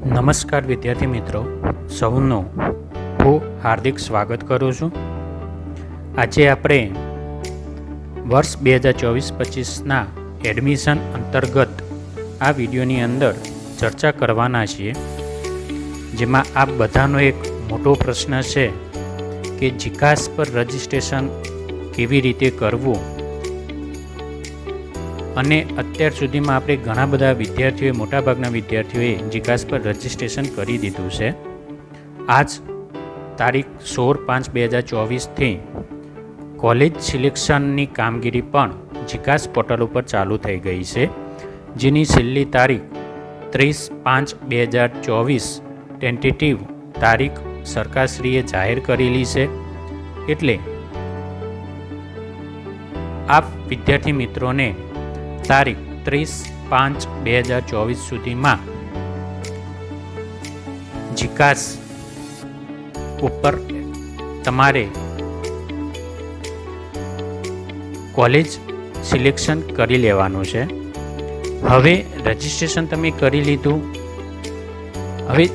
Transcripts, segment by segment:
નમસ્કાર વિદ્યાર્થી મિત્રો. સૌનું હું હાર્દિક સ્વાગત કરું છું. આજે આપણે વર્ષ બે હજાર ચોવીસ પચીસના એડમિશન અંતર્ગત આ વિડીયોની અંદર ચર્ચા કરવાના છીએ. જેમાં આપ બધાનો એક મોટો પ્રશ્ન છે કે જીકાસ પર રજિસ્ટ્રેશન કેવી રીતે કરવું? અને અત્યાર સુધીમાં આપણે ઘણા બધા વિદ્યાર્થીઓએ, મોટાભાગના વિદ્યાર્થીઓએ જીકાસ પર રજિસ્ટ્રેશન કરી દીધું છે. આજ તારીખ સોળ પાંચ બે હજાર ચોવીસથી કોલેજ સિલેક્શનની કામગીરી પણ જીકાસ પોર્ટલ ઉપર ચાલુ થઈ ગઈ છે, જેની છેલ્લી તારીખ ત્રીસ પાંચ બે હજાર ચોવીસ ટેન્ટેટિવ તારીખ સરકારશ્રીએ જાહેર કરેલી છે. એટલે આપ વિદ્યાર્થી મિત્રોને તારીખ ત્રીસ પાંચ બે હજાર ચોવીસ સુધીમાં જીકાસ ઉપર તમારે કોલેજ સિલેક્શન કરી લેવાનું છે. હવે રજિસ્ટ્રેશન તમે કરી લીધું. હવે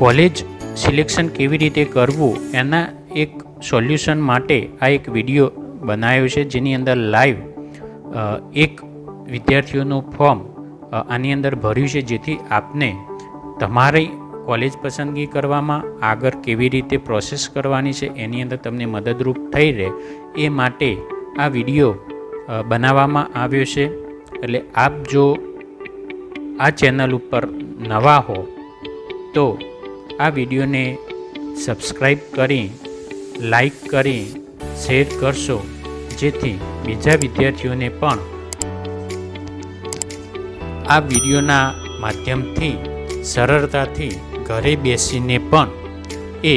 કોલેજ સિલેક્શન કેવી રીતે કરવું એના એક સોલ્યુશન માટે આ એક વીડિયો બનાવ્યો છે, જેની અંદર લાઈવ એક વિદ્યાર્થીઓનું ફોર્મ આની અંદર ભર્યું છે, જેથી આપને તમારી કોલેજ પસંદગી કરવામાં આગળ કેવી રીતે પ્રોસેસ કરવાની છે, એની અંદર તમને મદદરૂપ થઈ રહે, એ માટે આ વીડિયો બનાવવામાં આવ્યો છે. એટલે આપ જો આ ચેનલ ઉપર નવા હો, તો આ વિડીયોને સબસ્ક્રાઈબ કરી લાઈક કરી શેર કરશો, જેથી બીજા વિદ્યાર્થીઓને પણ આ વિડીયોના માધ્યમથી, સરળતાથી ઘરે બેસીને પણ એ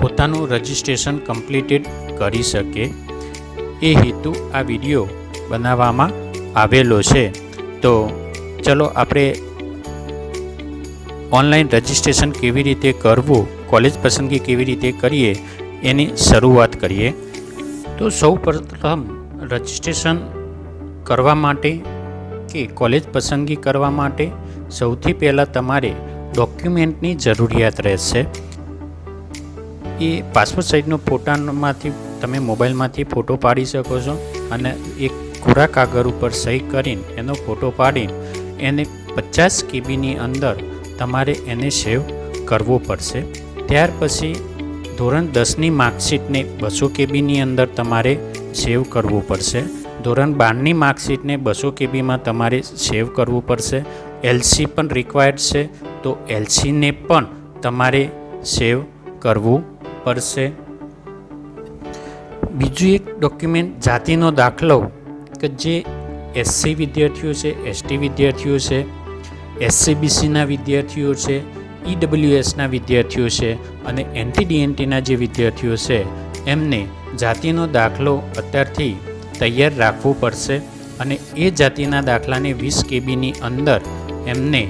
પોતાનું રજિસ્ટ્રેશન કમ્પ્લીટેડ કરી શકે. એ હેતુ આ વીડિયો બનાવવામાં આવેલો છે. તો ચલો આપણે ઓનલાઈન રજિસ્ટ્રેશન કેવી રીતે કરવું, કોલેજ પસંદગી કેવી રીતે કરીએ, એની શરૂઆત કરીએ. તો સૌ પ્રથમ રજિસ્ટ્રેશન કરવા માટે કે કોલેજ પસંદગી કરવા માટે સૌથી પહેલાં તમારે ડોક્યુમેન્ટની જરૂરિયાત રહેશે. એ પાસપોર્ટ સાઇઝનો ફોટામાંથી તમે મોબાઈલમાંથી ફોટો પાડી શકો છો અને એક કોરા કાગળ ઉપર સહી કરીને એનો ફોટો પાડીને એને પચાસ કેબીની અંદર તમારે એને સેવ કરવો પડશે. ત્યાર પછી ધોરણ દસની માર્કશીટને બસો કેબીની અંદર તમારે સેવ કરવું પડશે. ધોરણ બારની માર્કશીટને બસો કેબીમાં તમારે સેવ કરવું પડશે. એલસી પણ રિક્વાયર્ડ છે, તો એલસીને પણ તમારે સેવ કરવું પડશે. બીજું એક ડોક્યુમેન્ટ જાતિનો દાખલો, કે જે એસસી વિદ્યાર્થીઓ છે, એસટી વિદ્યાર્થીઓ છે, એસસીબીસીના વિદ્યાર્થીઓ છે, ઈડબ્લ્યુએસના વિદ્યાર્થીઓ છે અને એનટીડીએનટીના જે વિદ્યાર્થીઓ છે, એમને જાતિનો દાખલો અત્યારથી તૈયાર રાખવું પડશે અને એ જાતિના દાખલાને વીસ કેબીની અંદર એમને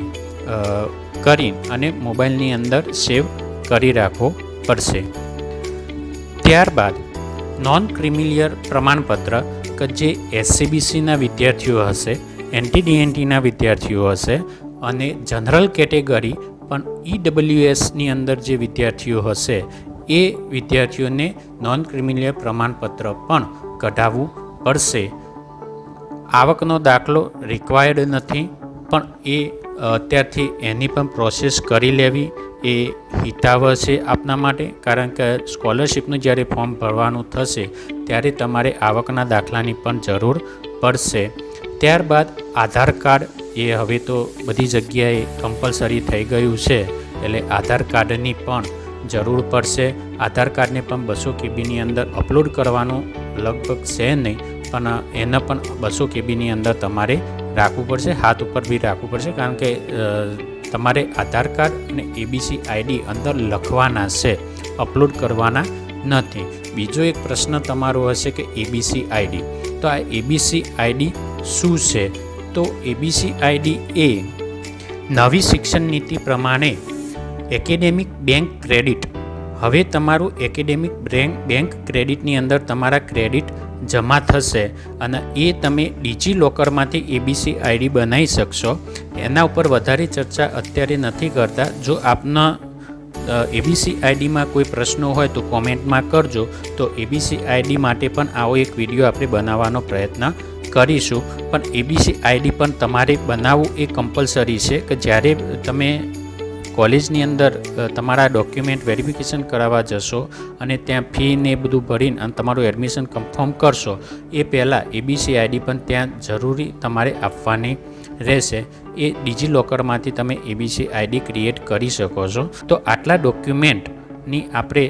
કરી અને મોબાઈલની અંદર સેવ કરી રાખવો પડશે. ત્યારબાદ નોન ક્રિમિલિયર પ્રમાણપત્ર કે જે એસસીબીસીના વિદ્યાર્થીઓ હશે એનટીડીએનટીના વિદ્યાર્થીઓ હશે અને જનરલ કેટેગરી પણ ઈડબ્લ્યુએસની અંદર જે વિદ્યાર્થીઓ હશે, એ વિદ્યાર્થીઓને નોન ક્રિમિલિયર પ્રમાણપત્ર પણ કઢાવવું પડશે. આવકનો દાખલો રિક્વાયર્ડ નથી, પણ એ અત્યારથી એની પણ પ્રોસેસ કરી લેવી, એ હિતાવહ છે આપના માટે. કારણ કે સ્કોલરશિપનું જ્યારે ફોર્મ ભરવાનું થશે, ત્યારે તમારે આવકના દાખલાની પણ જરૂર પડશે. ત્યારબાદ આધાર કાર્ડ, એ હવે તો બધી જગ્યાએ કમ્પલસરી થઈ ગયું છે, એટલે આધાર કાર્ડની પણ જરૂર પડશે. આધાર કાર્ડને પણ બસો કેબીની અંદર અપલોડ કરવાનું લગભગ છે નહીં, પણ એને પણ બસો કેબીની અંદર તમારે રાખવું પડશે, હાથ ઉપર બી રાખવું પડશે, કારણ કે તમારે આધાર કાર્ડ અને એબીસી આઈડી અંદર લખવાના છે, અપલોડ કરવાના નથી. બીજો એક પ્રશ્ન તમારો હશે કે એબીસી આઈડી. તો આ એબીસી આઈડી શું છે? તો એબીસી આઈડી એ નવી શિક્ષણ નીતિ પ્રમાણે એકેડેમિક બેંક ક્રેડિટ હવે તમારું એકેડેમિક બ્રેન્ક બેંક ક્રેડિટની અંદર તમારા ક્રેડિટ જમા થશે અને એ તમે ડિજિલોકરમાંથી એબીસી આઈડી બનાવી શકશો. એના ઉપર વધારે ચર્ચા અત્યારે નથી કરતા. જો આપના એબીસી આઈડીમાં કોઈ પ્રશ્નો હોય તો કોમેન્ટમાં કરજો. તો એબીસી આઈડી માટે પણ આવો એક વીડિયો આપણે બનાવવાનો પ્રયત્ન કરીશું. પણ એબીસી આઈડી પણ તમારે બનાવવું એ કમ્પલસરી છે કે જ્યારે તમે કોલેજની અંદર તમારા ડોક્યુમેન્ટ વેરિફિકેશન કરાવવા જશો અને ત્યાં ફી ને બધું ભરીને અને તમારું એડમિશન કન્ફર્મ કરશો. એ પહેલાં એબીસી આઈડી પણ ત્યાં જરૂરી તમારે આપવાની રહેશે. એ ડિજિલોકરમાંથી તમે એબીસી આઈડી ક્રિએટ કરી શકો છો. તો આટલા ડોક્યુમેન્ટની આપણે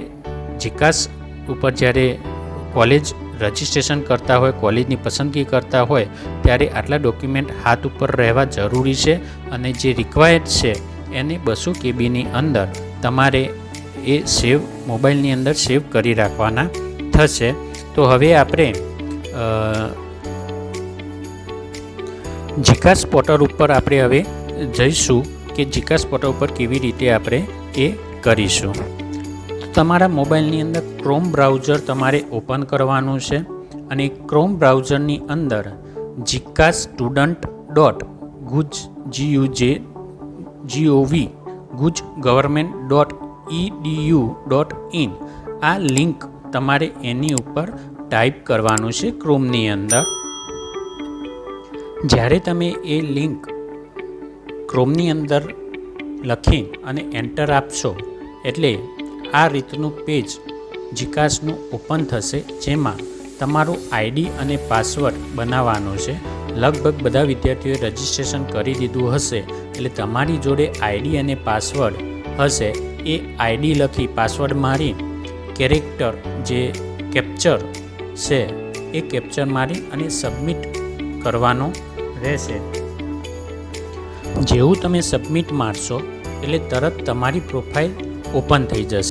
જીકાસ ઉપર જ્યારે કોલેજ રજિસ્ટ્રેશન કરતા હોય, કોલેજની પસંદગી કરતા હોય, ત્યારે આટલા ડોક્યુમેન્ટ હાથ ઉપર રહેવા જરૂરી છે અને જે રિક્વાયર્ડ છે એને બસો કેબીની અંદર તમારે એ સેવ, મોબાઈલની અંદર સેવ કરી રાખવાના થશે. તો હવે આપણે જીકાસ પોર્ટલ ઉપર આપણે હવે જઈશું કે જીકાસ પોર્ટલ ઉપર કેવી રીતે આપણે એ કરીશું. તમારા મોબાઈલની અંદર ક્રોમ બ્રાઉઝર તમારે ઓપન કરવાનું છે અને ક્રોમ બ્રાઉઝરની અંદર જીકાસ student dot Guj GUJ GOV Guj government dot EDU dot in. આ લિંક તમારે એની ઉપર ટાઈપ કરવાનું છે ક્રોમની અંદર. જ્યારે તમે એ લિંક ક્રોમની અંદર લખી અને એન્ટર આપશો, એટલે આ રીતનું પેજ જીકાસનું ઓપન થશે, જેમાં તમારું આઈડી અને પાસવર્ડ બનાવવાનો છે. લગભગ બધા વિદ્યાર્થીઓએ રજિસ્ટ્રેશન કરી દીધું હશે, એટલે તમારી જોડે આઈડી અને પાસવર્ડ હશે. એ આઈડી લખી પાસવર્ડ મારી, કેરેક્ટર જે કેપ્ચર છે, એ કેપ્ચર મારી અને સબમિટ કરવાનો રહેશે. જેવું તમે સબમિટ મારશો, એટલે તરત તમારી પ્રોફાઇલ ઓપન થઈ જશે.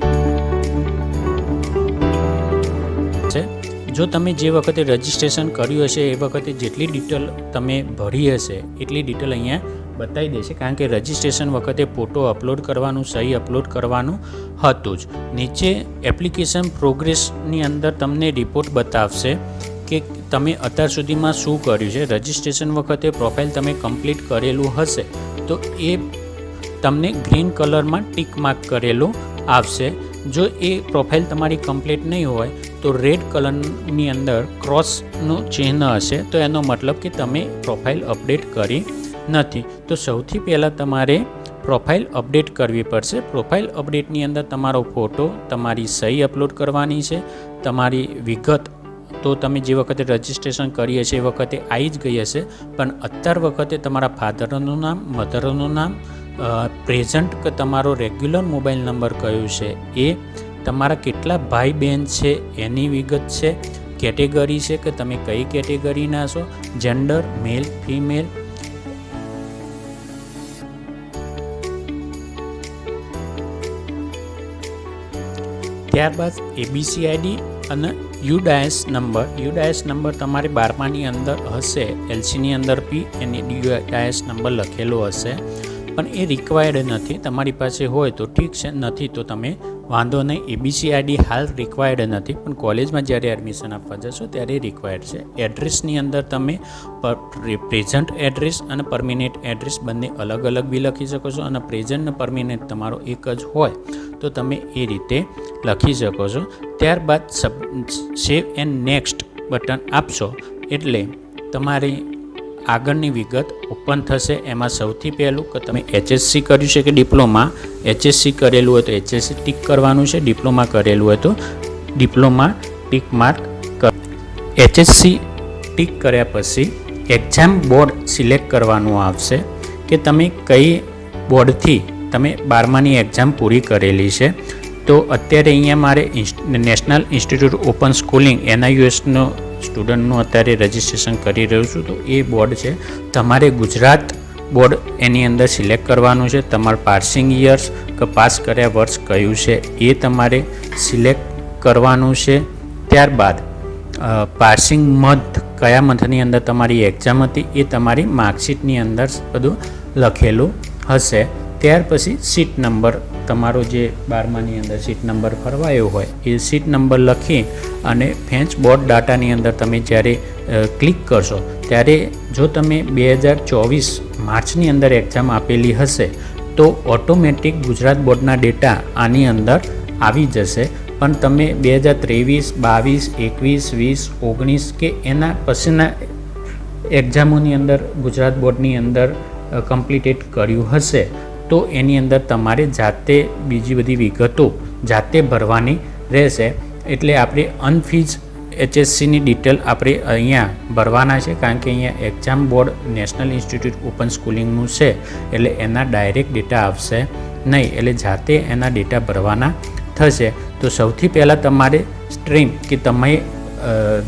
જો તમે જે વખતે રજિસ્ટ્રેશન કર્યું હશે, એ વખતે જેટલી ડિટેલ તમે ભરી હશે, એટલી ડિટેલ અહીંયા બતાવી દેશે. કારણ કે રજિસ્ટ્રેશન વખતે ફોટો અપલોડ કરવાનું, સહી અપલોડ કરવાનું હતું જ. નીચે એપ્લિકેશન પ્રોગ્રેસની અંદર તમને રિપોર્ટ બતાવશે કે તમે અત્યાર સુધીમાં શું કર્યું છે. રજિસ્ટ્રેશન વખતે પ્રોફાઇલ તમે કમ્પ્લીટ કરેલું હશે, તો એ તમને ગ્રીન કલરમાં ટીક માર્ક કરેલું આવશે. જો એ પ્રોફાઇલ તમારી કમ્પ્લીટ નહીં હોય તો રેડ કલરની અંદર ક્રોસનું ચિહ્ન હશે, તો એનો મતલબ કે તમે પ્રોફાઇલ અપડેટ કરી નથી. તો સૌથી પહેલાં તમારે પ્રોફાઇલ અપડેટ કરવી પડશે. પ્રોફાઇલ અપડેટની અંદર તમારો ફોટો તમારી સહી અપલોડ કરવાની છે. તમારી વિગત તો તમે જે વખતે રજિસ્ટ્રેશન કરીએ છીએ એ વખતે આવી જ ગઈ હશે. પણ અત્યાર વખતે તમારા ફાધરનું નામ મધરનું નામ પ્રેઝન્ટ કે તમારો રેગ્યુલર મોબાઈલ નંબર કયો છે એ તમારા કેટલા ભાઈ બહેન છે, એની વિગત છે, કેટેગરી છે કે તમે કઈ કેટેગરીના છો? જેન્ડર મેલ ફિમેલ ત્યારબાદ એબીસીઆઈડી અને યુડાયસ નંબર. યુડાયસ નંબર તમારે બારમાની અંદર હશે એલસીની અંદર પી એની યુડાયસ નંબર લખેલો હશે. પણ એ રિક્વાયર્ડ નથી, તમારી પાસે હોય તો ઠીક છે, નથી તો તમે વાંધો નહીં એબીસી આઈડી હાલ રિક્વાયર્ડ નથી, પણ કોલેજમાં જ્યારે એડમિશન આપવા જશો ત્યારે રિક્વાયર્ડ છે. એડ્રેસની અંદર તમે પ્રેઝન્ટ એડ્રેસ અને પરમિનેન્ટ એડ્રેસ બંને અલગ અલગ બી લખી શકો છો અને પ્રેઝન્ટ અને પરમિનેન્ટ તમારો એક જ હોય, તો તમે એ રીતે લખી શકો છો. ત્યારબાદ સબ સેવ એન્ડ નેક્સ્ટ બટન આપશો, એટલે તમારી આગળની વિગત ઓપન થશે. એમાં સૌથી પહેલું કે તમે એચએસસી કર્યું છે કે ડિપ્લોમા? એચએસસી કરેલું હોય તો એચએસસી ટીક કરવાનું છે. ડિપ્લોમા કરેલું હોય તો ડિપ્લોમા ટીક માર્ક કર. એચએસસી ટીક કર્યા પછી એક્ઝામ બોર્ડ સિલેક્ટ કરવાનું આવશે કે તમે કઈ બોર્ડથી તમે બારમાની એક્ઝામ પૂરી કરેલી છે. તો અત્યારે અહીંયા મારે નેશનલ ઇન્સ્ટિટ્યૂટ ઓપન સ્કૂલિંગ એનઆઈયુએસનો સ્ટુડન્ટનું અત્યારે રજિસ્ટ્રેશન કરી રહ્યું છું. તો એ બોર્ડ છે. તમારે ગુજરાત બોર્ડ એની અંદર સિલેક્ટ કરવાનું છે. તમારું પાસિંગ યર્સ કે પાસ કર્યા વર્ષ કયું છે એ તમારે સિલેક્ટ કરવાનું છે. ત્યારબાદ પાસિંગ મંથ કયા મંથની અંદર તમારી એક્ઝામ હતી એ તમારી માર્કશીટની અંદર બધું લખેલું હશે. ત્યાર પછી સીટ નંબર તમારો જે બારમાની અંદર સીટ નંબર ફરવાયો હોય, એ સીટ નંબર લખી અને ફેન્ચ બોર્ડ ડાટાની અંદર તમે જ્યારે ક્લિક કરશો, ત્યારે જો તમે બે હજાર ચોવીસ માર્ચની અંદર એક્ઝામ આપેલી હશે, તો ઓટોમેટિક ગુજરાત બોર્ડના ડેટા આની અંદર આવી જશે. પણ તમે બે હજાર ત્રેવીસ, બાવીસ, એકવીસ, વીસ, ઓગણીસ કે એના પછીના એક્ઝામોની અંદર ગુજરાત બોર્ડની અંદર કમ્પ્લીટેડ કર્યું હશે. તો એની અંદર તમારે જાતે બીજી બધી વિગતો જાતે ભરવાની રહેશે. એટલે આપણે અનફીઝ એચએસસીની ડિટેલ આપણે અહીંયા ભરવાના છે, કારણ કે અહીંયા exam board national institute open સ્કૂલિંગનું છે, એટલે એના ડાયરેક્ટ ડેટા આવશે નહીં, એટલે જાતે એના ડેટા ભરવાના થશે. તો સૌથી પહેલાં તમારે સ્ટ્રીમ કે તમે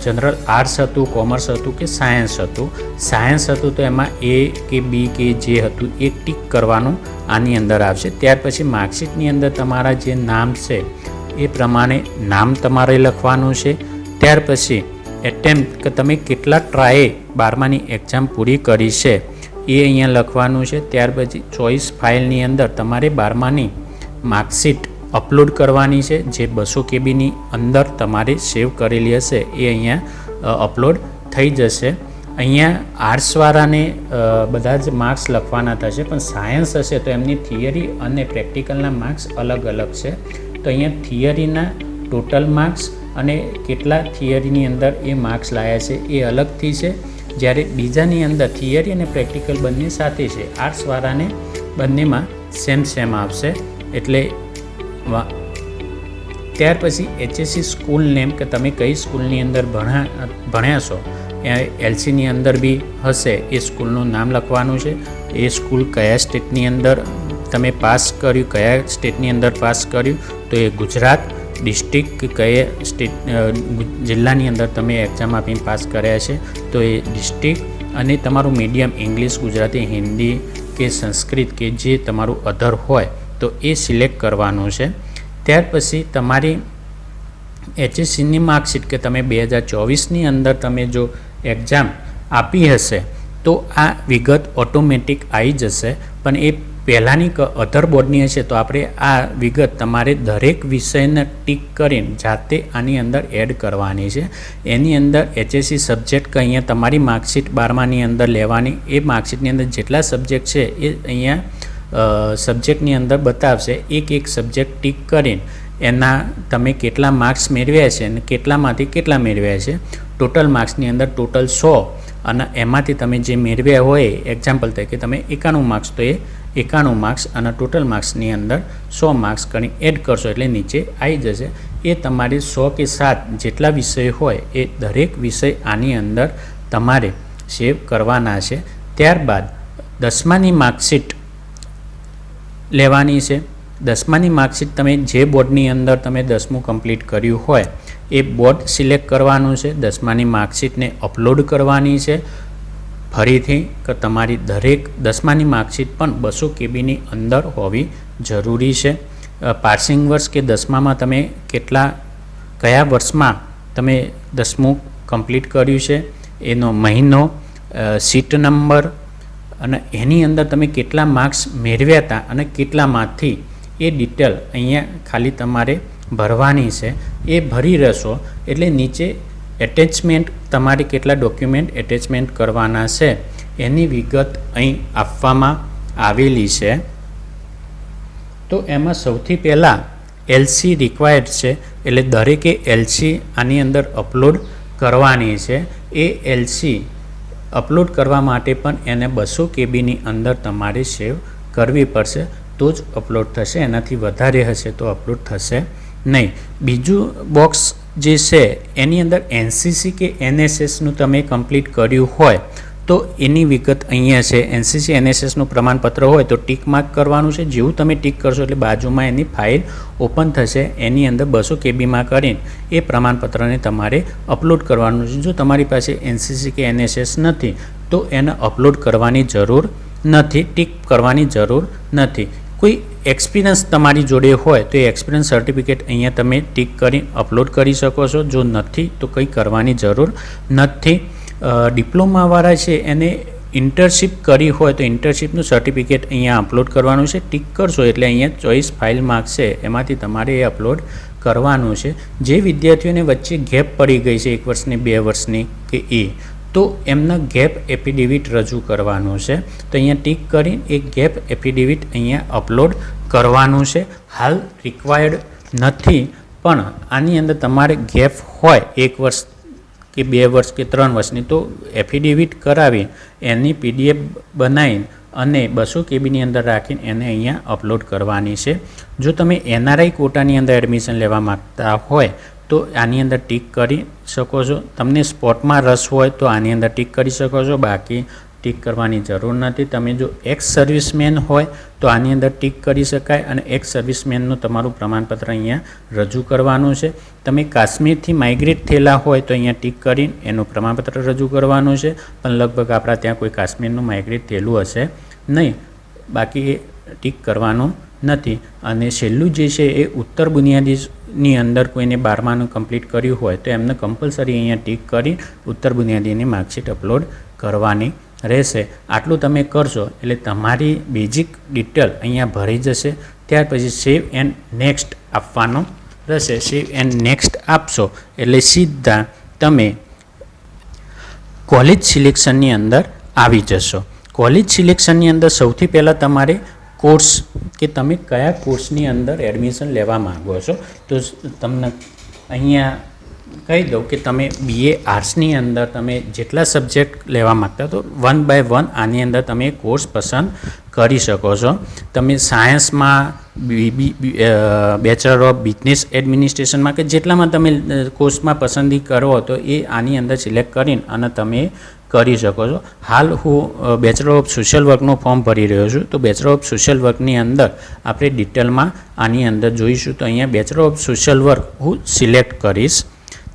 જનરલ આર્ટ્સ હતું કોમર્સ હતું કે સાયન્સ હતું. સાયન્સ હતું તો એમાં એ કે બી કે જે હતું, એ ટીક કરવાનું આની અંદર આવશે. ત્યાર પછી માર્કશીટની અંદર તમારા જે નામ છે, એ પ્રમાણે નામ તમારે લખવાનું છે. ત્યાર પછી એટેમ્પ કે તમે કેટલા ટ્રાયે બારમાની એક્ઝામ પૂરી કરી છે, એ અહીંયા લખવાનું છે. ત્યાર પછી ચોઈસ ફાઇલની અંદર તમારે બારમાની માર્કશીટ અપલોડ કરવાની છે. જે બસો કેબીની અંદર તમારે સેવ કરેલી હશે, એ અહીંયા અપલોડ થઈ જશે. અહીંયા આર્ટ્સવાળાને બધા જ માર્ક્સ લખવાના થશે, પણ સાયન્સ હશે તો એમની થિયરી અને પ્રેક્ટિકલના માર્ક્સ અલગ અલગ છે. તો અહીંયા થિયરીના ટોટલ માર્ક્સ અને કેટલા થિયરીની અંદર એ માર્ક્સ લાયા છે, એ અલગથી છે. જ્યારે બીજાની અંદર થિયરી અને પ્રેક્ટિકલ બંને સાથે છે, આર્ટ્સવાળાને બંનેમાં સેમ સેમ આવશે. એટલે વા ત્યાર પછી એચએસસી સ્કૂલ નેમ કે તમે કઈ સ્કૂલની અંદર ભણ્યા ભણ્યા છો? એ એલસીની અંદર બી હશે. એ સ્કૂલનું નામ લખવાનું છે. એ સ્કૂલ કયા સ્ટેટની અંદર તમે પાસ કર્યું, કયા સ્ટેટની અંદર પાસ કર્યું? તો એ ગુજરાત ડિસ્ટ્રિક્ટ કયા સ્ટેટ જિલ્લાની અંદર તમે એક્ઝામ આપીને પાસ કર્યા છે. તો એ ડિસ્ટ્રિક્ટ અને તમારું મીડિયમ ઇંગ્લિશ ગુજરાતી, હિન્દી કે સંસ્કૃત કે જે તમારું અધર હોય તો એ સિલેક્ટ કરવાનું છે. ત્યાર પછી તમારી એચએસસીની માર્કશીટ કે તમે બે હજાર ચોવીસની અંદર તમે જો એક્ઝામ આપી હશે, તો આ વિગત ઓટોમેટિક આવી જશે. પણ એ પહેલાંની અધર બોર્ડની હશે, તો આપણે આ વિગત તમારે દરેક વિષયને ટીક કરીને જાતે આની અંદર એડ કરવાની છે. એની અંદર એચએસસી સબ્જેક્ટ કે અહીંયા તમારી માર્કશીટ બારમાની અંદર લેવાની, એ માર્કશીટની અંદર જેટલા સબ્જેક્ટ છે, એ અહીંયા સબ્જેક્ટની અંદર બતાવશે. એક એક સબ્જેક્ટ ટીક કરીને એના તમે કેટલા માર્ક્સ મેળવ્યા છે અને કેટલામાંથી કેટલા મેળવ્યા છે. ટોટલ માર્ક્સની અંદર ટોટલ સો અને એમાંથી તમે જે મેળવ્યા હોય એક્ઝામ્પલ તરીકે તમે એકાણું માર્ક્સ તો એ એકાણું માર્ક્સ અને ટોટલ માર્ક્સની અંદર સો માર્ક્સ કરી એડ કરશો એટલે નીચે આવી જશે. એ તમારે સો કે સાત જેટલા વિષય હોય, એ દરેક વિષય આની અંદર તમારે સેવ કરવાના છે. ત્યારબાદ દસમાની માર્કશીટ લેવાની છે. દસમાની માર્કશીટ તમે જે બોર્ડની અંદર તમે દસમું કમ્પ્લીટ કર્યું હોય, એ બોર્ડ સિલેક્ટ કરવાનું છે. દસમાની માર્કશીટને અપલોડ કરવાની છે. ફરીથી તમારી દરેક દસમાની માર્કશીટ પણ બસો કેબીની અંદર હોવી જરૂરી છે. પાસિંગ વર્ષ કે દસમામાં તમે કેટલા, કયા વર્ષમાં તમે દસમું કમ્પ્લીટ કર્યું છે? એનો મહિનો સીટ નંબર અને એની અંદર તમે કેટલા માર્ક્સ મેળવ્યા હતા અને કેટલામાંથી એ ડિટેલ અહીંયા ખાલી તમારે ભરવાની છે. એ ભરી રહેશો એટલે નીચે એટેચમેન્ટ તમારે કેટલા ડોક્યુમેન્ટ એટેચમેન્ટ કરવાના છે એની વિગત અહીં આપવામાં આવેલી છે. તો એમાં સૌથી પહેલાં એલસી રિક્વાયર્ડ છે એટલે દરેકે એલસી આની અંદર અપલોડ કરવાની છે. એ એલસી અપલોડ કરવા માટે પણ એને બસો કેબીની અંદર તમારે સેવ કરવી પડશે. તો જ અપલોડ થશે, એનાથી વધારે હશે તો અપલોડ થશે નહીં. બીજું બોક્સ જે છે, એની અંદર એનસીસી કે એનએસએસનું તમે કમ્પ્લીટ કર્યું હોય તો એની વિગત અહીંયા છે. એનસીસી એનએસએસનું પ્રમાણપત્ર હોય તો ટીક માર્ક કરવાનું છે. જેવું તમે ટીક કરશો એટલે બાજુમાં એની ફાઇલ ઓપન થશે. એની અંદર બસો કેબીમાં કરીને એ પ્રમાણપત્રને તમારે અપલોડ કરવાનું છે. જો તમારી પાસે એનસીસી કે એનએસએસ નથી, તો એને અપલોડ કરવાની જરૂર નથી. ટીક કરવાની જરૂર નથી. કોઈ એક્સપિરિયન્સ તમારી જોડે હોય તો એ એક્સપિરિયન્સ સર્ટિફિકેટ અહીંયા તમે ટીક કરી અપલોડ કરી શકો છો. જો નથી, તો કંઈ કરવાની જરૂર નથી. ડિપ્લોમાવાળા છે, એને ઇન્ટર્નશીપ કરી હોય તો ઇન્ટર્નશીપનું સર્ટિફિકેટ અહીંયા અપલોડ કરવાનું છે. ટીક કરશો એટલે અહીંયા ચોઈસ ફાઇલ માગશે, એમાંથી તમારે એ અપલોડ કરવાનું છે. જે વિદ્યાર્થીઓને વચ્ચે ગેપ પડી ગઈ છે, એક વર્ષની, બે વર્ષની કે એ, તો એમના ગેપ એફિડેવિટ રજૂ કરવાનું છે. તો અહીંયા ટીક કરી, એ ગેપ એફિડેવિટ અહીંયા અપલોડ કરવાનું છે. હાલ રિક્વાયર્ડ નથી, પણ આની અંદર તમારે ગેપ હોય, એક વર્ષ કે બે વર્ષ કે ત્રણ વર્ષની, તો એફિડેવિટ કરાવી એની પીડીએફ બનાવી અને બસો કેબીની અંદર રાખીને એને અહીંયા અપલોડ કરવાની છે. જો તમે એનઆરઆઈ કોટાની અંદર એડમિશન લેવા માગતા હોય, તો આની અંદર ટીક કરી શકો છો. તમને સ્પોર્ટમાં રસ હોય, તો આની અંદર ટીક કરી શકો છો. બાકી ટીક કરવાની જરૂર નથી. તમે જો એક્સ સર્વિસમેન હોય તો આની અંદર ટીક કરી શકાય અને એક્સ સર્વિસમેનનું તમારું પ્રમાણપત્ર અહીંયા રજૂ કરવાનું છે. તમે કાશ્મીરથી માઇગ્રેટ થયેલા હોય તો અહીંયા ટીક કરીને એનું પ્રમાણપત્ર રજૂ કરવાનું છે. પણ લગભગ આપણા ત્યાં કોઈ કાશ્મીરનું માઇગ્રેટ થયેલું હશે નહીં. બાકી ટીક કરવાનું નથી. અને છેલ્લું જે છે એ ઉત્તર બુનિયાદીની અંદર કોઈને બારમાનું કમ્પ્લીટ કર્યું હોય તો એમને કમ્પલસરી અહીંયા ટીક કરી ઉત્તર બુનિયાદીની માર્કશીટ અપલોડ કરવાની રહેશે. આટલું તમે કરશો એટલે તમારી બેઝિક ડિટેલ અહીંયા ભરી જશે. ત્યાર પછી સેવ એન્ડ નેક્સ્ટ આપવાનો રહેશે. સેવ એન્ડ નેક્સ્ટ આપશો એટલે સીધા તમે કોલેજ સિલેક્શનની અંદર આવી જશો. કોલેજ સિલેક્શનની અંદર સૌથી પહેલાં તમારે કોર્સ કે તમે કયા કોર્સની અંદર એડમિશન લેવા માગો છો? તો તમને અહીંયા કહી દઉં કે તમે બીએ આર્ટ્સની અંદર તમે જેટલા સબ્જેક્ટ લેવા માગતા તો વન બાય વન આની અંદર તમે કોર્સ પસંદ કરી શકો છો. તમે સાયન્સમાં બીબી બેચલર ઓફ બિઝનેસ એડમિનિસ્ટ્રેશનમાં કે જેટલામાં તમે કોર્સમાં પસંદગી કરો તો એ આની અંદર સિલેક્ટ કરીને અને તમે કરી શકો છો. હાલ હું બેચલર ઓફ સોશિયલ વર્કનું ફોર્મ ભરી રહ્યો છું. તો બેચલર ઓફ સોશિયલ વર્કની અંદર આપણે ડિટેલમાં આની અંદર જોઈશું. તો અહીંયા બેચલર ઓફ સોશિયલ વર્ક હું સિલેક્ટ કરીશ.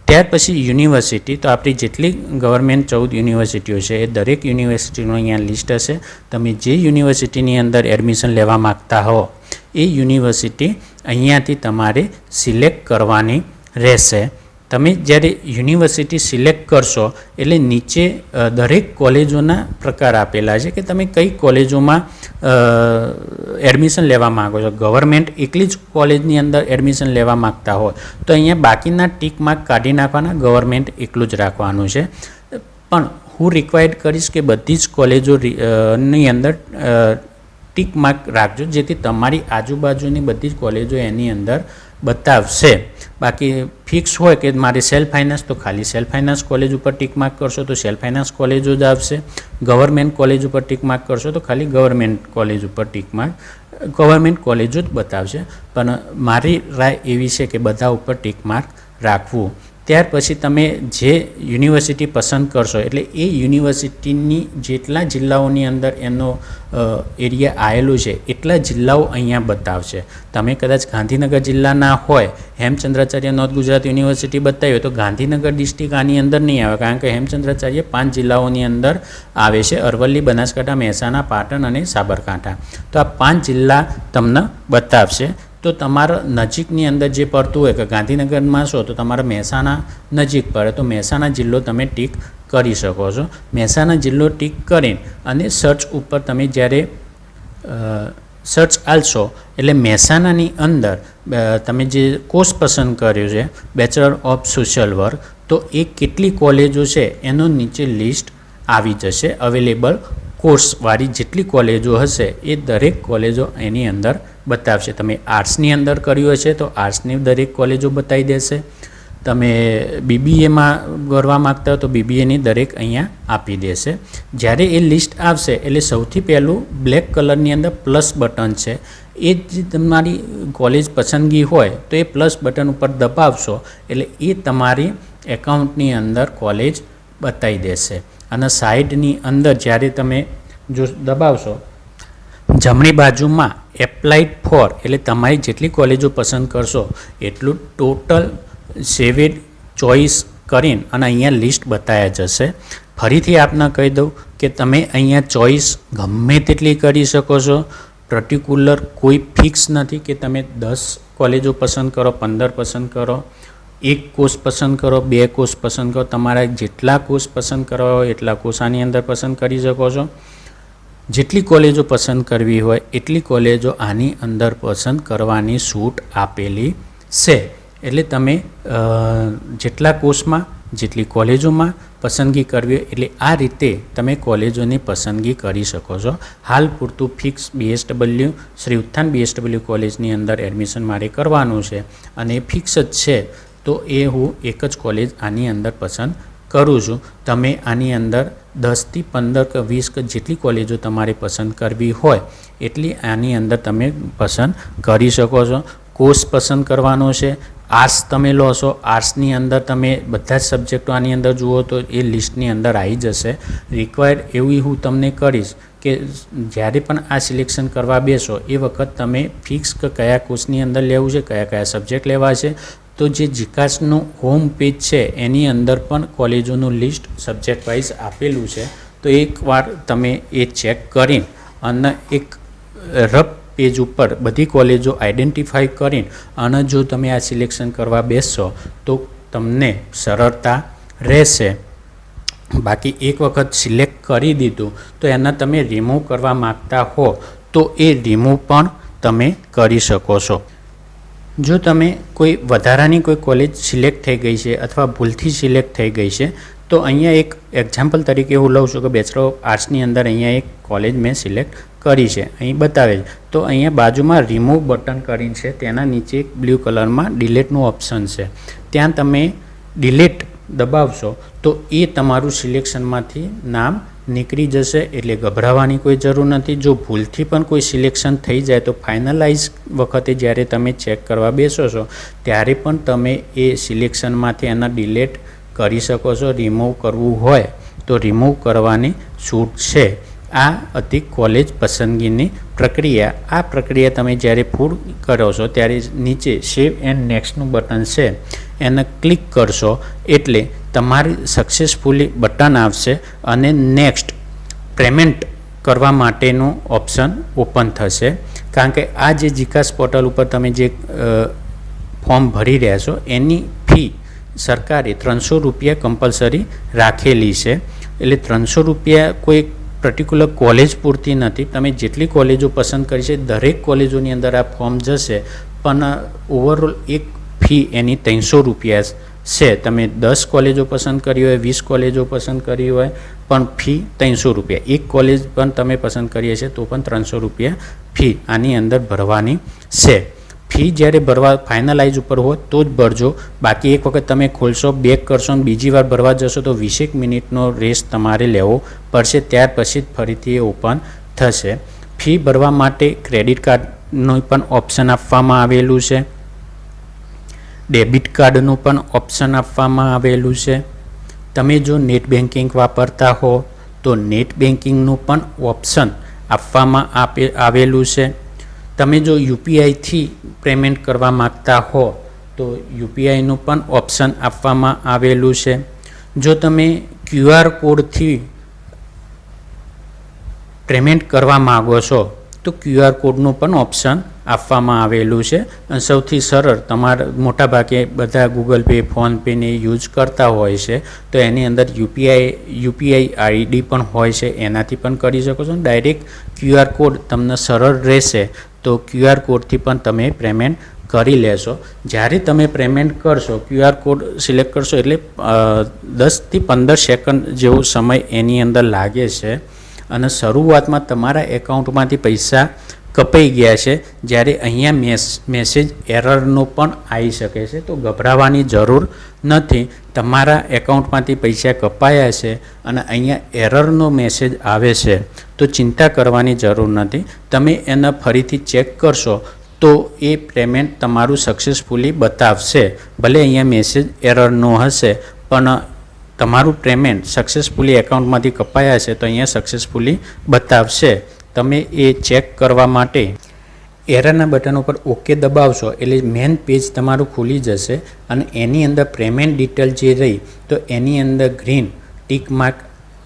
ત્યાર પછી યુનિવર્સિટી, તો આપણી જેટલી ગવર્મેન્ટ ચૌદ યુનિવર્સિટીઓ છે, એ દરેક યુનિવર્સિટીનું અહીંયા લિસ્ટ હશે. તમે જે યુનિવર્સિટીની અંદર એડમિશન લેવા માગતા હો, એ યુનિવર્સિટી અહીંયાથી તમારે સિલેક્ટ કરવાની રહેશે. તમે જ્યારે યુનિવર્સિટી સિલેક્ટ કરશો, એટલે નીચે દરેક કોલેજોના પ્રકાર આપેલા છે કે તમે કઈ કોલેજોમાં એડમિશન લેવા માગો છો? ગવર્મેન્ટ એકલી જ કોલેજની અંદર એડમિશન લેવા માગતા હોય, તો અહીંયા બાકીના ટીક માર્ક કાઢી નાખવાના, ગવર્મેન્ટ એકલું જ રાખવાનું છે. પણ હું રિક્વાયર્ડ કરીશ કે બધી જ કોલેજો ની અંદર ટીક માર્ક રાખજો, જેથી તમારી આજુબાજુની બધી જ કોલેજો એની અંદર બતાવશે. બાકી ફિક્સ હોય કે મારે સેલ્ફ ફાઇનાન્સ તો ખાલી સેલ્ફ ફાઇનાન્સ કોલેજ ઉપર ટીક માર્ક કરશો તો સેલ્ફ ફાઇનાન્સ કોલેજો જ આવશે. ગવર્મેન્ટ કોલેજ ઉપર ટીક માર્ક કરશો તો ખાલી ગવર્મેન્ટ કોલેજ ઉપર ટીક માર્ક ગવર્મેન્ટ કોલેજો જ બતાવશે. પણ મારી રાય એવી છે કે બધા ઉપર ટીક માર્ક રાખવું. ત્યાર પછી તમે જે યુનિવર્સિટી પસંદ કરશો, એટલે એ યુનિવર્સિટીની જેટલા જિલ્લાઓની અંદર એનો એરિયા આવેલું છે, એટલા જિલ્લાઓ અહીંયા બતાવશે. તમે કદાચ ગાંધીનગર જિલ્લાના હોય, હેમચંદ્રાચાર્ય નોર્થ ગુજરાત યુનિવર્સિટી બતાવી હોય, તો ગાંધીનગર ડિસ્ટ્રિક્ટ આની અંદર નહીં આવે, કારણ કે હેમચંદ્રાચાર્ય પાંચ જિલ્લાઓની અંદર આવે છે, અરવલ્લી, બનાસકાંઠા, મહેસાણા, પાટણ અને સાબરકાંઠા. તો આ પાંચ જિલ્લા તમને બતાવશે. તો તમારા નજીકની અંદર જે પડતું હોય, કે ગાંધીનગરમાં છો તો તમારા મહેસાણા નજીક પડે. તો મહેસાણા જિલ્લો તમે ટીક કરી શકો છો. મહેસાણા જિલ્લો ટીક કરીને અને સર્ચ ઉપર તમે જ્યારે સર્ચ આલશો, એટલે મહેસાણાની અંદર તમે જે કોર્સ પસંદ કર્યો છે બેચલર ઓફ સોશિયલ વર્ક તો એ કેટલી કોલેજો છે, એનો નીચે લિસ્ટ આવી જશે અવેલેબલ કોર્સવાળી જેટલી કોલેજો હશે એ દરેક કોલેજો એની અંદર બતાવશે. તમે આર્ટ્સની અંદર કર્યું હશે તો આર્ટ્સની દરેક કોલેજો બતાવી દેશે. તમે બીબીએમાં કરવા માગતા હો તો બીબીએની દરેક અહીંયા આપી દેશે. જ્યારે એ લિસ્ટ આવશે એટલે સૌથી પહેલું બ્લેક કલરની અંદર પ્લસ બટન છે. એ જ તમારી કોલેજ પસંદગી હોય તો એ પ્લસ બટન ઉપર દબાવશો એટલે એ તમારી એકાઉન્ટની અંદર કોલેજ બતાવી દેશે. અને સાઈડની અંદર જ્યારે તમે જો દબાવશો, જમણી બાજુમાં એપ્લાઇડ ફોર એટલે તમારી જેટલી કોલેજો પસંદ કરશો એટલું ટોટલ સેવેડ ચોઈસ કરીને અને અહીંયા લિસ્ટ બતાવ્યા જશે. ફરીથી આપને કહી દઉં કે તમે અહીંયા ચોઈસ ગમે તેટલી કરી શકો છો. પર્ટિક્યુલર કોઈ ફિક્સ નથી કે તમે દસ કોલેજો પસંદ કરો, પંદર પસંદ કરો. એક કોષ પસંદ કરો, બે કોષ પસંદ કરો. તમારા જેટલા કોષ પસંદ કરવા હોય, એટલા કોષ આની અંદર પસંદ કરી શકો છો. જેટલી કોલેજો પસંદ કરવી હોય, એટલી કોલેજો આની અંદર પસંદ કરવાની છૂટ આપેલી છે. એટલે તમે જેટલા કોર્સમાં જેટલી કોલેજોમાં પસંદગી કરવી એટલે આ રીતે તમે કોલેજોની પસંદગી કરી શકો છો. હાલ પૂરતું ફિક્સ બીએસડબલ્યુ શ્રી ઉત્થાન બીએસડબલ્યુ કોલેજની અંદર એડમિશન મારે કરવાનું છે. અને ફિક્સ જ છે તો એ હું એક જ કોલેજ આની અંદર પસંદ કરું છું. તમે આની અંદર દસથી પંદર કે વીસ કે જેટલી કોલેજો તમારે પસંદ કરવી હોય, એટલી આની અંદર તમે પસંદ કરી શકો છો. કોર્સ પસંદ કરવાનો છે આર્ટ્સ તમે લો છો આર્ટ્સની અંદર તમે બધા જ સબ્જેક્ટો આની અંદર જુઓ તો એ લિસ્ટની અંદર આવી જશે. રિક્વાયર્ડ એવી હું તમને કરીશ કે જ્યારે પણ આ સિલેક્શન કરવા બેસો, એ વખત તમે ફિક્સ કે કયા કોર્સની અંદર લેવું છે, કયા કયા સબ્જેક્ટ લેવા છે તો જે જીકાસનું હોમ પેજ છે, એની અંદર પણ કોલેજોનું લિસ્ટ સબ્જેક્ટ વાઇઝ આપેલું છે. તો એકવાર તમે એ ચેક કરી અને એક રફ પેજ ઉપર બધી કોલેજો આઈડેન્ટિફાઈ કરીને અને જો તમે આ સિલેક્શન કરવા બેસશો, તો તમને સરળતા રહેશે. બાકી એક વખત સિલેક્ટ કરી દીધું, તો એના તમે રિમૂવ કરવા માગતા હો, તો એ રિમૂવ પણ તમે કરી શકો છો. જો તમે કોઈ વધારાની કોઈ કોલેજ સિલેક્ટ થઈ ગઈ છે અથવા ભૂલથી સિલેક્ટ થઈ ગઈ છે, તો અહીંયા એક એક્ઝામ્પલ તરીકે હું લઉં છું કે બેચલર ઓફ આર્ટ્સની અંદર અહીંયા એક કોલેજ મેં સિલેક્ટ કરી છે. અહીં બતાવે છે. તો અહીંયા બાજુમાં રિમૂવ બટન કરીને છે, તેના નીચે એક બ્લુ કલરમાં ડિલેટનું ઓપ્શન છે. ત્યાં તમે ડિલેટ દબાવશો, તો એ તમારું સિલેક્શનમાંથી નામ નીકળી જશે એટલે ગભરાવાની કોઈ જરૂર નથી. જો ભૂલથી પણ કોઈ સિલેક્શન થઈ જાય તો ફાઇનલાઇઝ વખતે જ્યારે તમે ચેક કરવા બેસો છો, ત્યારે પણ તમે એ સિલેક્શનમાંથી એના ડિલેટ કરી શકો છો. રિમૂવ કરવું હોય તો રિમૂવ કરવાની છૂટ છે. આ હતી કોલેજ પસંદગીની પ્રક્રિયા. આ પ્રક્રિયા તમે જ્યારે ફૂડ કરો છો, ત્યારે નીચે સેવ એન્ડ નેક્સ્ટનું બટન છે. એને ક્લિક કરશો એટલે તમારી સક્સેસફુલી બટન આવશે અને નેક્સ્ટ પેમેન્ટ કરવા માટેનું ઓપ્શન ઓપન થશે. કારણ કે આ જે જીકાસ પોર્ટલ ઉપર તમે જે ફોર્મ ભરી રહ્યા છો, એની ફી સરકારે ત્રણસો રૂપિયા કમ્પલસરી રાખેલી છે. એટલે ત્રણસો રૂપિયા કોઈ પર્ટિક્યુલર કોલેજ પૂરતી નથી. તમે જેટલી કોલેજો પસંદ કરી છે, દરેક કોલેજોની અંદર આ ફોર્મ જશે, પણ ઓવરઓલ એક ફી એની ત્રણસો રૂપિયા છે. તમે દસ કોલેજો પસંદ કરી હોય, વીસ કોલેજો પસંદ કરી હોય, પણ ફી ત્રણસો રૂપિયા. એક કોલેજ પણ તમે પસંદ કરીએ છીએ તો પણ ત્રણસો રૂપિયા ફી આની અંદર ભરવાની છે. ફી જ્યારે ભરવા ફાઇનલાઇઝ ઉપર હોય તો જ ભરજો. બાકી એક વખત તમે ખોલશો, બેક કરશો અને બીજી વાર ભરવા જશો તો વીસેક મિનિટનો રેસ્ટ તમારે લેવો પડશે. ત્યાર પછી જ ફરીથી એ ઓપન થશે. ફી ભરવા માટે ક્રેડિટ કાર્ડનું પણ ઓપ્શન આપવામાં આવેલું છે. ડેબિટ કાર્ડનું પણ ઓપ્શન આપવામાં આવેલું છે. તમે જો નેટ બેન્કિંગ વાપરતા હો, તો નેટ બેન્કિંગનું પણ ઓપ્શન આપવામાં આપે, આવેલું છે. તમે જો યુપીઆઈથી પેમેન્ટ કરવા માગતા હો, તો યુપીઆઈનું પણ ઓપ્શન આપવામાં આવેલું છે. જો તમે ક્યુઆર કોડથી પેમેન્ટ કરવા માગો છો તો ક્યુઆર કોડનું પણ ઓપ્શન આપવામાં આવેલું છે. અને સૌથી સરળ, તમારા, મોટાભાગે બધા ગૂગલ પે ફોનપેને યુઝ કરતા હોય છે. તો એની અંદર યુપીઆઈ યુપીઆઈ આઈડી પણ હોય છે. એનાથી પણ કરી શકો છો. ડાયરેક્ટ ક્યુઆર કોડ તમને સરળ રહેશે, તો ક્યુઆર કોડથી પણ તમે પેમેન્ટ કરી લેશો. જ્યારે તમે પેમેન્ટ કરશો ક્યુઆર કોડ સિલેક્ટ કરશો એટલે દસથી પંદર સેકન્ડ જેવો સમય એની અંદર લાગે છે. અને શરૂઆતમાં તમારા એકાઉન્ટમાંથી પૈસા કપાઈ ગયા છે, જ્યારે અહીંયા મેસ, મેસેજ એરરનો પણ આવી શકે છે, તો ગભરાવાની જરૂર નથી. તમારા એકાઉન્ટમાંથી પૈસા કપાયા છે અને અહીંયા એરરનો મેસેજ આવે છે, તો ચિંતા કરવાની જરૂર નથી. તમે એને ફરીથી ચેક કરશો, તો એ પેમેન્ટ તમારું સક્સેસફુલી બતાવશે. ભલે અહીંયા મેસેજ એરરનો હશે, પણ તમારું પેમેન્ટ સક્સેસફુલી એકાઉન્ટમાંથી કપાયા છે, તો અહીંયા સક્સેસફુલી બતાવશે. તમે એ ચેક કરવા માટે એરરના બટન ઉપર ઓકે દબાવશો, એટલે મેન પેજ તમારું ખુલી જશે અને એની અંદર પેમેન્ટ ડિટેલ જે રહી, તો એની અંદર ગ્રીન ટીક માર્ક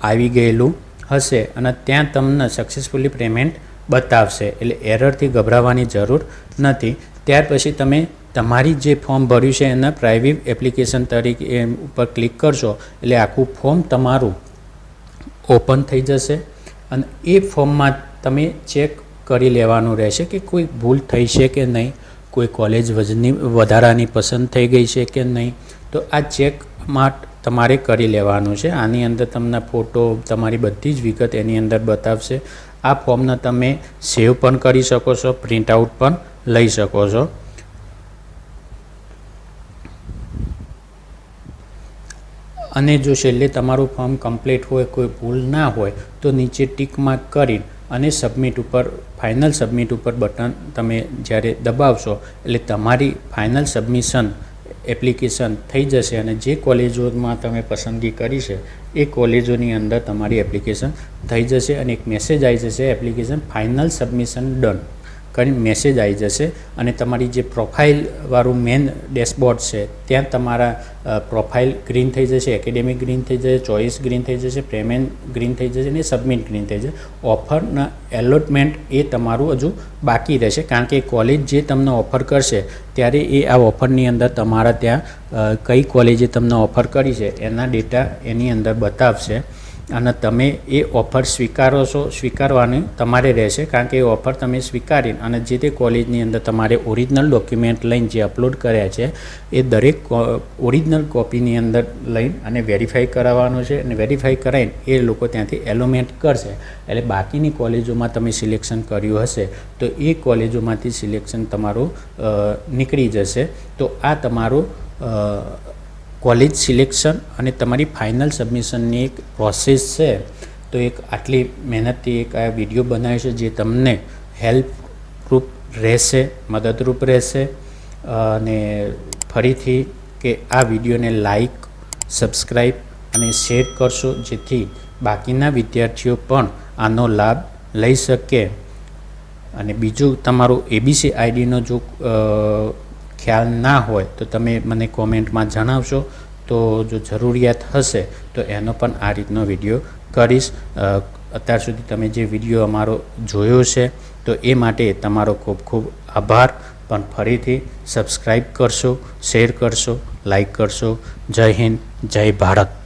આવી ગયેલું હશે અને ત્યાં તમને સક્સેસફુલી પેમેન્ટ બતાવશે. એટલે એરરથી ગભરાવાની જરૂર નથી. ત્યાર પછી તમે તમારી જે ફોર્મ ભર્યું છે એના પ્રાઇવેટ એપ્લિકેશન તરીકે એમ ઉપર ક્લિક કરશો, એટલે આખું ફોર્મ તમારું ઓપન થઈ જશે. અને એ ફોર્મમાં તમે ચેક કરી લેવાનું રહેશે કે કોઈ ભૂલ થઈ છે કે નહીં, કોઈ કોલેજ વજની, વધારાની પસંદ થઈ ગઈ છે કે નહીં. તો આ ચેકમાં તમારે કરી લેવાનું છે. આની અંદર તમને ફોટો તમારી બધી જ વિગત એની અંદર બતાવશે. આ ફોર્મને તમે સેવ પણ કરી શકો છો પ્રિન્ટ આઉટ પણ લઈ શકો છો. અને જો છેલ્લે તમારું ફોર્મ કમ્પ્લીટ હોય, કોઈ ભૂલ ના હોય, તો નીચે ટીક માર્ક કરી અને સબમિટ ઉપર, ફાઇનલ સબમિટ ઉપર બટન તમે જ્યારે દબાવશો, એટલે તમારી ફાઇનલ સબમિશન એપ્લિકેશન થઈ જશે અને જે કોલેજોમાં તમે પસંદગી કરી છે, એ કોલેજોની અંદર તમારી એપ્લિકેશન થઈ જશે અને એક મેસેજ આવી જશે, એપ્લિકેશન ફાઇનલ સબમિશન ડન. કરીને મેસેજ આવી જશે અને તમારી જે પ્રોફાઇલવાળું મેન ડેશબોર્ડ છે, ત્યાં તમારા પ્રોફાઇલ ગ્રીન થઈ જશે એકેડેમિક ગ્રીન થઈ જશે ચોઇસ ગ્રીન થઈ જશે પેમેન્ટ ગ્રીન થઈ જશે અને સબમિટ ગ્રીન થઈ જશે. ઓફરના એલોટમેન્ટ એ તમારું હજુ બાકી રહેશે, કારણ કે કોલેજ જે તમને ઓફર કરશે, ત્યારે એ આ ઓફરની અંદર તમારા ત્યાં કઈ કોલેજે તમને ઓફર કરી છે, એના ડેટા એની અંદર બતાવશે. અને તમે એ ઓફર સ્વીકારો છો, સ્વીકારવાની તમારે રહેશે, કારણ કે એ ઓફર તમે સ્વીકારી અને જે તે કોલેજની અંદર તમારે ઓરિજિનલ ડોક્યુમેન્ટ લઈને જે અપલોડ કર્યા છે, એ દરેક ઓરિજિનલ કોપીની અંદર લઈને અને વેરીફાઈ કરાવવાનું છે અને વેરીફાઈ કરાવીને એ લોકો ત્યાંથી એલોમેન્ટ કરશે. એટલે બાકીની કોલેજોમાં તમે સિલેક્શન કર્યું હશે, તો એ કોલેજોમાંથી સિલેક્શન તમારું નીકળી જશે. તો આ તમારું કોલેજ સિલેક્શન અને તમારી ફાઇનલ સબમિશનની એક પ્રોસેસ છે, તો એક આટલી મહેનતથી એક આ વીડિયો બનાવ્યો છે જે તમને હેલ્પરૂપ રહેશે, મદદરૂપ રહેશે, અને ફરીથી કે આ વિડીયોને લાઈક સબસ્ક્રાઈબ અને શેર કરશો, જેથી બાકીના વિદ્યાર્થીઓ પણ આનો લાભ લઈ શકે. અને બીજું, તમારું એબીસી આઈડીનો જો ખ્યાલ ના હોય તો તમે મને કોમેન્ટમાં જણાવશો. તો જો જરૂરિયાત હશે તો એનો પણ આ રીતનો વીડિયો કરીશ. અત્યાર સુધી તમે જે વીડિયો અમારો જોયો છે, તો એ માટે તમારો ખૂબ ખૂબ આભાર. પણ ફરીથી સબસ્ક્રાઈબ કરશો, શેર કરશો લાઈક કરશો. જય હિન્દ, જય ભારત.